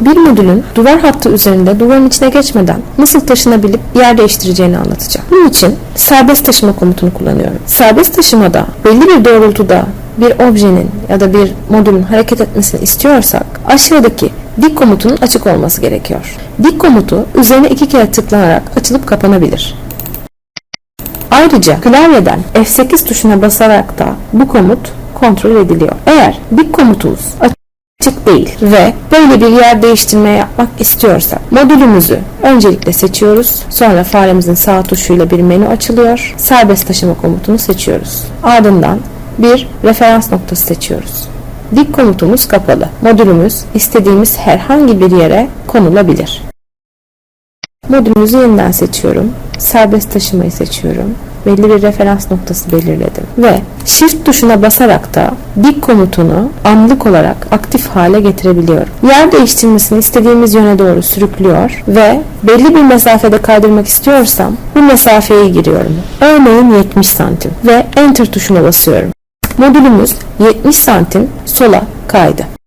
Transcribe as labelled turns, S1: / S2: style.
S1: bir modülün duvar hattı üzerinde duvarın içine geçmeden nasıl taşınabilip yer değiştireceğini anlatacağım. Bunun için serbest taşıma komutunu kullanıyorum. Serbest taşımada belli bir doğrultuda bir objenin ya da bir modülün hareket etmesini istiyorsak aşağıdaki dik komutunun açık olması gerekiyor. Dik komutu üzerine iki kere tıklanarak açılıp kapanabilir. Ayrıca klavyeden F8 tuşuna basarak da bu komut kontrol ediliyor. Eğer dik komutumuz açık değil ve böyle bir yer değiştirme yapmak istiyorsak modülümüzü öncelikle seçiyoruz. Sonra faremizin sağ tuşuyla bir menü açılıyor. Serbest taşıma komutunu seçiyoruz. Ardından bir referans noktası seçiyoruz. Dik komutumuz kapalı. Modülümüz istediğimiz herhangi bir yere konulabilir. Modülümüzü yeniden seçiyorum. Serbest taşımayı seçiyorum. Belli bir referans noktası belirledim. Ve Shift tuşuna basarak da dik komutunu anlık olarak aktif hale getirebiliyorum. Yer değiştirmesini istediğimiz yöne doğru sürüklüyor ve belli bir mesafede kaydırmak istiyorsam bu mesafeyi giriyorum. Örneğin 70 santim ve Enter tuşuna basıyorum. Modülümüz 70 santim sola kaydı.